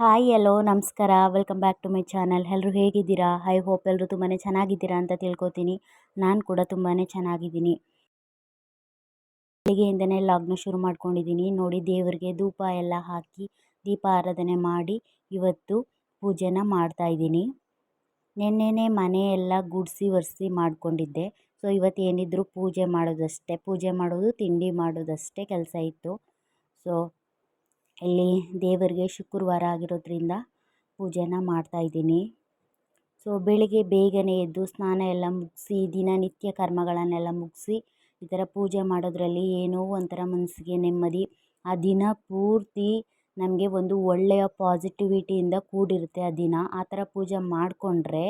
Hi hello ನಮಸ್ಕಾರ. Welcome back to my channel ಎಲ್ಲರೂ ಹೇಗಿದ್ದೀರಾ? ಐ ಹೋಪ್ ಎಲ್ಲರೂ ತುಂಬಾ ಚೆನ್ನಾಗಿದ್ದೀರಾ ಅಂತ ತಿಳ್ಕೊತೀನಿ. ನಾನು ಕೂಡ ತುಂಬಾ ಚೆನ್ನಾಗಿದ್ದೀನಿ. ಬೆಳಿಗ್ಗೆಯಿಂದನೇ ಲಾಗ್ನ ಶುರು ಮಾಡ್ಕೊಂಡಿದ್ದೀನಿ. ನೋಡಿ, ದೇವರಿಗೆ ಧೂಪ ಎಲ್ಲ ಹಾಕಿ ದೀಪ ಆರಾಧನೆ ಮಾಡಿ ಇವತ್ತು ಪೂಜೆನ ಮಾಡ್ತಾಯಿದ್ದೀನಿ ನಿನ್ನೆನೇ ಮನೆಯೆಲ್ಲ ಗುಡಿಸಿ ಒರೆಸಿ ಮಾಡಿಕೊಂಡಿದ್ದೆ. ಸೊ ಇವತ್ತು ಏನಿದ್ರು ಪೂಜೆ ಮಾಡೋದಷ್ಟೇ. ಪೂಜೆ ಮಾಡೋದು, ತಿಂಡಿ ಮಾಡೋದಷ್ಟೇ ಕೆಲಸ ಇತ್ತು. ಸೊ ಇಲ್ಲಿ ದೇವರಿಗೆ ಶುಕ್ರವಾರ ಆಗಿರೋದ್ರಿಂದ ಪೂಜೆನ ಮಾಡ್ತಾಯಿದ್ದೀನಿ ಸೊ ಬೆಳಿಗ್ಗೆ ಬೇಗನೆ ಎದ್ದು ಸ್ನಾನ ಎಲ್ಲ ಮುಗಿಸಿ, ದಿನನಿತ್ಯ ಕರ್ಮಗಳನ್ನೆಲ್ಲ ಮುಗಿಸಿ, ಈ ಥರ ಪೂಜೆ ಮಾಡೋದ್ರಲ್ಲಿ ಏನೋ ಒಂಥರ ಮನಸ್ಸಿಗೆ ನೆಮ್ಮದಿ. ಆ ದಿನ ಪೂರ್ತಿ ನಮಗೆ ಒಂದು ಒಳ್ಳೆಯ ಪಾಸಿಟಿವಿಟಿಯಿಂದ ಕೂಡಿರುತ್ತೆ ಆ ದಿನ. ಆ ಥರ ಪೂಜೆ ಮಾಡಿಕೊಂಡ್ರೆ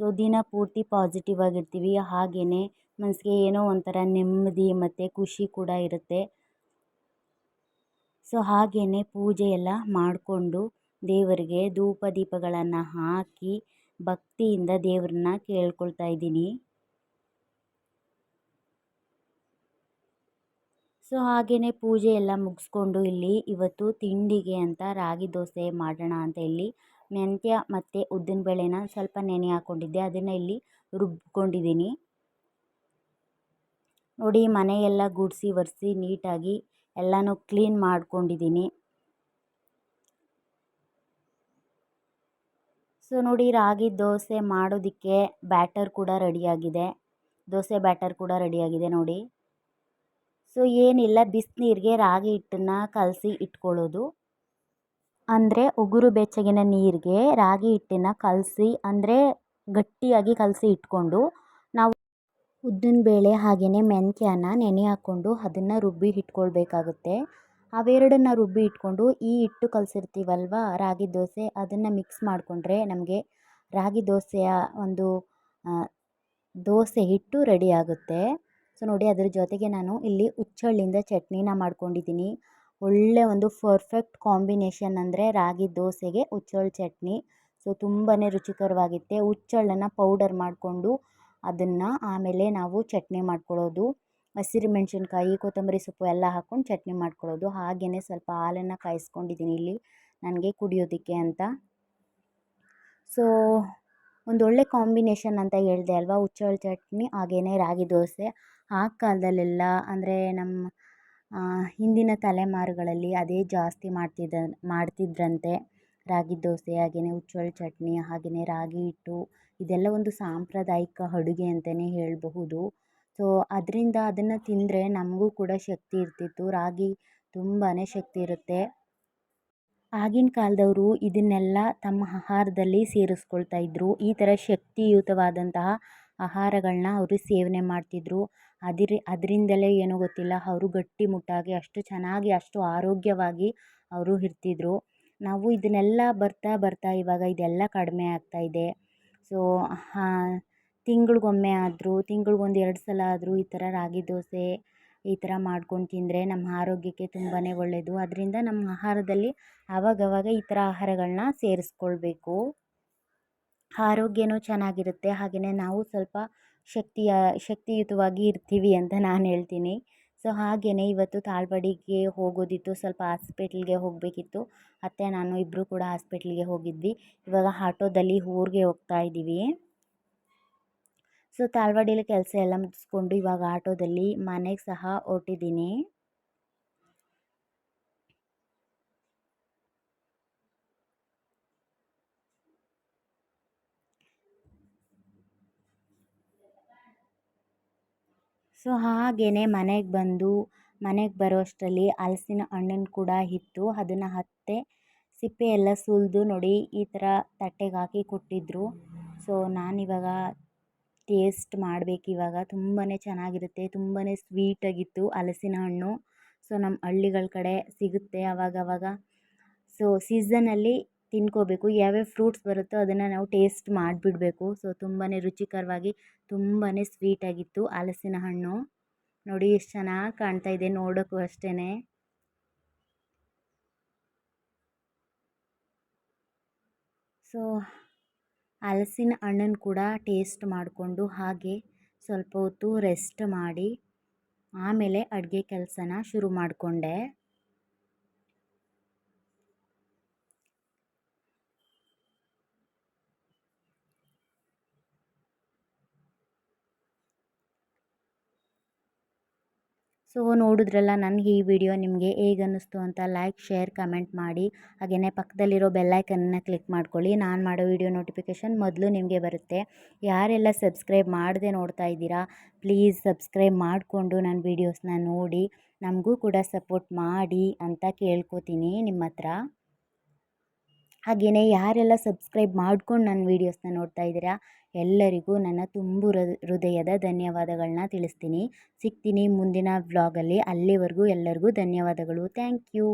ಸೊ ದಿನ ಪೂರ್ತಿ ಪಾಸಿಟಿವ್ ಆಗಿರ್ತೀವಿ. ಹಾಗೆಯೇ ಮನಸ್ಸಿಗೆ ಏನೋ ಒಂಥರ ನೆಮ್ಮದಿ ಮತ್ತು ಖುಷಿ ಕೂಡ ಇರುತ್ತೆ. ಸೊ ಹಾಗೆಯೇ ಪೂಜೆ ಎಲ್ಲ ಮಾಡಿಕೊಂಡು ದೇವರಿಗೆ ಧೂಪ ದೀಪಗಳನ್ನು ಹಾಕಿ ಭಕ್ತಿಯಿಂದ ದೇವ್ರನ್ನ ಕೇಳ್ಕೊಳ್ತಾ ಇದ್ದೀನಿ. ಸೊ ಹಾಗೆಯೇ ಪೂಜೆ ಎಲ್ಲ ಮುಗಿಸ್ಕೊಂಡು ಇಲ್ಲಿ ಇವತ್ತು ತಿಂಡಿಗೆ ಅಂತ ರಾಗಿ ದೋಸೆ ಮಾಡೋಣ ಅಂತ ಇಲ್ಲಿ ಮೆಂತ್ಯ ಮತ್ತು ಉದ್ದಿನ ಬೇಳೆನ ಸ್ವಲ್ಪ ನೆನೆ ಹಾಕ್ಕೊಂಡಿದ್ದೆ ಅದನ್ನು ಇಲ್ಲಿ ರುಬ್ಕೊಂಡಿದ್ದೀನಿ. ನೋಡಿ ಮನೆಯೆಲ್ಲ ಗುಡಿಸಿ ಒರೆಸಿ ನೀಟಾಗಿ ಎಲ್ಲನೂ ಕ್ಲೀನ್ ಮಾಡ್ಕೊಂಡಿದ್ದೀನಿ. ಸೊ ನೋಡಿ ರಾಗಿ ದೋಸೆ ಮಾಡೋದಕ್ಕೆ ಬ್ಯಾಟರ್ ಕೂಡ ರೆಡಿಯಾಗಿದೆ. ದೋಸೆ ಬ್ಯಾಟರ್ ಕೂಡ ರೆಡಿಯಾಗಿದೆ ನೋಡಿ. ಸೊ ಏನಿಲ್ಲ ಬಿಸಿನೀರಿಗೆ ರಾಗಿ ಹಿಟ್ಟನ್ನು ಕಲಸಿ ಇಟ್ಕೊಳ್ಳೋದು. ಅಂದರೆ ಉಗುರು ಬೆಚ್ಚಗಿನ ನೀರಿಗೆ ರಾಗಿ ಹಿಟ್ಟನ್ನು ಕಲಸಿ ಅಂದರೆ ಗಟ್ಟಿಯಾಗಿ ಕಲಸಿ ಇಟ್ಕೊಂಡು ನಾವು ಉದ್ದಿನಬೇಳೆ ಹಾಗೆಯೇ ಮೆಂತ್ಯನ ನೆನೆ ಹಾಕ್ಕೊಂಡು ಅದನ್ನು ರುಬ್ಬಿ ಇಟ್ಕೊಳ್ಬೇಕಾಗುತ್ತೆ. ಅವೆರಡನ್ನ ರುಬ್ಬಿ ಇಟ್ಕೊಂಡು ಈ ಹಿಟ್ಟು ಕಲಸಿರ್ತೀವಲ್ವ? ರಾಗಿ ದೋಸೆ ಅದನ್ನು ಮಿಕ್ಸ್ ಮಾಡಿಕೊಂಡ್ರೆ ನಮಗೆ ರಾಗಿ ದೋಸೆಯ ಒಂದು ದೋಸೆ ಹಿಟ್ಟು ರೆಡಿ ಆಗುತ್ತೆ. ಸೊ ನೋಡಿ ಅದರ ಜೊತೆಗೆ ನಾನು ಇಲ್ಲಿ ಹುಚ್ಚಳ್ಳಿಂದ ಚಟ್ನಿನ ಮಾಡ್ಕೊಂಡಿದ್ದೀನಿ. ಒಳ್ಳೆ ಒಂದು ಪರ್ಫೆಕ್ಟ್ ಕಾಂಬಿನೇಷನ್ ಅಂದರೆ ರಾಗಿ ದೋಸೆಗೆ ಹುಚ್ಚಳ್ಳು ಚಟ್ನಿ. ಸೊ ತುಂಬಾ ರುಚಿಕರವಾಗಿತ್ತೆ ಹುಚ್ಚಳ್ಳನ್ನು ಪೌಡರ್ ಮಾಡಿಕೊಂಡು ಅದನ್ನು ಆಮೇಲೆ ನಾವು ಚಟ್ನಿ ಮಾಡ್ಕೊಳ್ಳೋದು ಹಸಿರು ಮೆಣಸಿನ್ಕಾಯಿ, ಕೊತ್ತಂಬರಿ ಸೊಪ್ಪು ಎಲ್ಲ ಹಾಕ್ಕೊಂಡು ಚಟ್ನಿ ಮಾಡ್ಕೊಳ್ಳೋದು ಹಾಗೆಯೇ ಸ್ವಲ್ಪ ಹಾಲನ್ನು ಕಾಯಿಸ್ಕೊಂಡಿದ್ದೀನಿ ಇಲ್ಲಿ ನನಗೆ ಕುಡಿಯೋದಕ್ಕೆ ಅಂತ. ಸೊ ಒಂದೊಳ್ಳೆ ಕಾಂಬಿನೇಷನ್ ಅಂತ ಹೇಳಿದೆ ಅಲ್ವಾ? ಹುಚ್ಚಳ ಚಟ್ನಿ ಹಾಗೆಯೇ ರಾಗಿ ದೋಸೆ. ಆ ಕಾಲದಲ್ಲೆಲ್ಲ ಅಂದರೆ ನಮ್ಮ ಹಿಂದಿನ ತಲೆಮಾರುಗಳಲ್ಲಿ ಅದೇ ಜಾಸ್ತಿ ಮಾಡ್ತಿದ್ದ, ಮಾಡ್ತಿದ್ರಂತೆ. ರಾಗಿ ದೋಸೆ ಹಾಗೆಯೇ ಹುಚ್ಚಳ ಚಟ್ನಿ ಹಾಗೆಯೇ ರಾಗಿ ಹಿಟ್ಟು. ಇದೆಲ್ಲ ಒಂದು ಸಾಂಪ್ರದಾಯಿಕ ಅಡುಗೆ ಅಂತಲೇ ಹೇಳಬಹುದು. ಸೊ ಅದರಿಂದ ಅದನ್ನು ತಿಂದರೆ ನಮಗೂ ಕೂಡ ಶಕ್ತಿ ಇರ್ತಿತ್ತು, ರಾಗಿ ತುಂಬಾ ಶಕ್ತಿ ಇರುತ್ತೆ. ಆಗಿನ ಕಾಲದವರು ಇದನ್ನೆಲ್ಲ ತಮ್ಮ ಆಹಾರದಲ್ಲಿ ಸೇರಿಸ್ಕೊಳ್ತಾ ಇದ್ದರು ಈ ಥರ ಶಕ್ತಿಯುತವಾದಂತಹ ಆಹಾರಗಳನ್ನ ಅವರು ಸೇವನೆ ಮಾಡ್ತಿದ್ದರು ಅದಿರಿ, ಅದರಿಂದಲೇ ಏನೂ ಗೊತ್ತಿಲ್ಲ, ಅವರು ಗಟ್ಟಿಮುಟ್ಟಾಗಿ ಅಷ್ಟು ಚೆನ್ನಾಗಿ, ಅಷ್ಟು ಆರೋಗ್ಯವಾಗಿ ಅವರು ಇರ್ತಿದ್ರು. ನಾವು ಇದನ್ನೆಲ್ಲ ಬರ್ತಾ ಬರ್ತಾ ಇವಾಗ ಇದೆಲ್ಲ ಕಡಿಮೆ ಆಗ್ತಾಯಿದೆ ಸೊ ತಿಂಗಳಿಗೊಮ್ಮೆ ಆದರೂ, ತಿಂಗಳಿಗೊಂದು ಎರಡು ಸಲ ಆದರೂ ಈ ಥರ ರಾಗಿ ದೋಸೆ ಈ ಥರ ಮಾಡ್ಕೊಂಡು ತಿಂದರೆ ನಮ್ಮ ಆರೋಗ್ಯಕ್ಕೆ ತುಂಬಾ ಒಳ್ಳೆಯದು ಅದರಿಂದ ನಮ್ಮ ಆಹಾರದಲ್ಲಿ ಆವಾಗವಾಗ ಈ ಥರ ಆಹಾರಗಳನ್ನ ಸೇರಿಸ್ಕೊಳ್ಬೇಕು. ಆರೋಗ್ಯನೂ ಚೆನ್ನಾಗಿರುತ್ತೆ. ಹಾಗೆಯೇ ನಾವು ಸ್ವಲ್ಪ ಶಕ್ತಿಯ, ಶಕ್ತಿಯುತವಾಗಿ ಇರ್ತೀವಿ ಅಂತ ನಾನು ಹೇಳ್ತೀನಿ. ಸೊ ಹಾಗೆಯೇ ಇವತ್ತು ತಾಳ್ವಾಡಿಗೆ ಹೋಗೋದಿತ್ತು. ಸ್ವಲ್ಪ ಹಾಸ್ಪಿಟ್ಲ್ಗೆ ಹೋಗಬೇಕಿತ್ತು. ಅತ್ತೆ ನಾನು ಇಬ್ಬರು ಕೂಡ ಹಾಸ್ಪಿಟ್ಲ್ಗೆ ಹೋಗಿದ್ವಿ. ಇವಾಗ ಆಟೋದಲ್ಲಿ ಊರಿಗೆ ಹೋಗ್ತಾ ಇದ್ದೀವಿ. ಸೊ ತಾಳ್ವಾಡಿಲಿ ಕೆಲಸ ಎಲ್ಲ ಮುಗಿಸ್ಕೊಂಡು ಇವಾಗ ಆಟೋದಲ್ಲಿ ಮನೆಗೆ ಸಹ ಹೊರಟಿದ್ದೀನಿ. ಸೊ ಹಾಗೆಯೇ ಮನೆಗೆ ಬಂದು, ಮನೆಗೆ ಬರೋ ಅಷ್ಟರಲ್ಲಿ ಹಲಸಿನ ಹಣ್ಣನ್ನು ಕೂಡ ಇತ್ತು ಅದನ್ನು ಹತ್ತೆ, ಸಿಪ್ಪೆ ಎಲ್ಲ ಸುಲಿದು ನೋಡಿ ಈ ಥರ ತಟ್ಟೆಗೆ ಹಾಕಿ ಕೊಟ್ಟಿದ್ದರು ಸೊ ನಾನಿವಾಗ ಟೇಸ್ಟ್ ಮಾಡಬೇಕಿವಾಗ ತುಂಬಾ ಚೆನ್ನಾಗಿರುತ್ತೆ ತುಂಬಾ ಸ್ವೀಟಾಗಿತ್ತು ಹಲಸಿನ ಹಣ್ಣು. ಸೊ ನಮ್ಮ ಹಳ್ಳಿಗಳ ಕಡೆ ಸಿಗುತ್ತೆ ಆವಾಗವಾಗ ಸೊ ಸೀಸನಲ್ಲಿ ತಿನ್ಕೋಬೇಕು, ಯಾವ್ಯಾವ ಫ್ರೂಟ್ಸ್ ಬರುತ್ತೋ ಅದನ್ನು ನಾವು ಟೇಸ್ಟ್ ಮಾಡಿಬಿಡ್ಬೇಕು. ಸೊ ತುಂಬಾ ರುಚಿಕರವಾಗಿ ತುಂಬಾ ಸ್ವೀಟಾಗಿತ್ತು ಹಲಸಿನ ಹಣ್ಣು. ನೋಡಿ, ಎಷ್ಟು ಚೆನ್ನಾಗಿ ಕಾಣ್ತಾ ಇದೆ ನೋಡೋಕ್ಕೂ ಅಷ್ಟೇ ಸೊ, ಹಲಸಿನ ಹಣ್ಣನ್ನು ಕೂಡ ಟೇಸ್ಟ್ ಮಾಡಿಕೊಂಡು ಹಾಗೆ ಸ್ವಲ್ಪ ಹೊತ್ತು ರೆಸ್ಟ್ ಮಾಡಿ, ಆಮೇಲೆ ಅಡುಗೆ ಕೆಲಸನ ಶುರು ಮಾಡಿಕೊಂಡೆ. ಸೊ ನೋಡಿದ್ರಲ್ಲ ನನಗೆ ಈ ವಿಡಿಯೋ ನಿಮಗೆ ಹೇಗೆ ಅನ್ನಿಸ್ತು ಅಂತ ಲೈಕ್ ಶೇರ್ ಕಮೆಂಟ್ ಮಾಡಿ. ಹಾಗೆಯೇ ಪಕ್ಕದಲ್ಲಿರೋ ಬೆಲ್ಲೈಕನ್ನ ಕ್ಲಿಕ್ ಮಾಡ್ಕೊಳ್ಳಿ. ನಾನು ಮಾಡೋ ವಿಡಿಯೋ ನೋಟಿಫಿಕೇಷನ್ ಮೊದಲು ನಿಮಗೆ ಬರುತ್ತೆ. ಯಾರೆಲ್ಲ ಸಬ್ಸ್ಕ್ರೈಬ್ ಮಾಡದೆ ನೋಡ್ತಾ ಇದ್ದೀರಾ ಪ್ಲೀಸ್ ಸಬ್ಸ್ಕ್ರೈಬ್ ಮಾಡಿಕೊಂಡು ನನ್ನ ವೀಡಿಯೋಸ್ನ ನೋಡಿ. ನಮಗೂ ಕೂಡ ಸಪೋರ್ಟ್ ಮಾಡಿ ಅಂತ ಕೇಳ್ಕೊತೀನಿ ನಿಮ್ಮ ಹತ್ರ ಹಾಗೆಯೇ ಯಾರೆಲ್ಲ ಸಬ್ಸ್ಕ್ರೈಬ್ ಮಾಡ್ಕೊಂಡು ನನ್ನ ವೀಡಿಯೋಸ್ನ ನೋಡ್ತಾ ಇದ್ದೀರಾ, ಎಲ್ಲರಿಗೂ ನನ್ನ ತುಂಬು ಹೃದಯದ ಧನ್ಯವಾದಗಳನ್ನ ತಿಳಿಸ್ತೀನಿ. ಸಿಗ್ತೀನಿ ಮುಂದಿನ ವ್ಲಾಗಲ್ಲಿ. ಅಲ್ಲಿವರೆಗೂ ಎಲ್ಲರಿಗೂ ಧನ್ಯವಾದಗಳು. Thank you.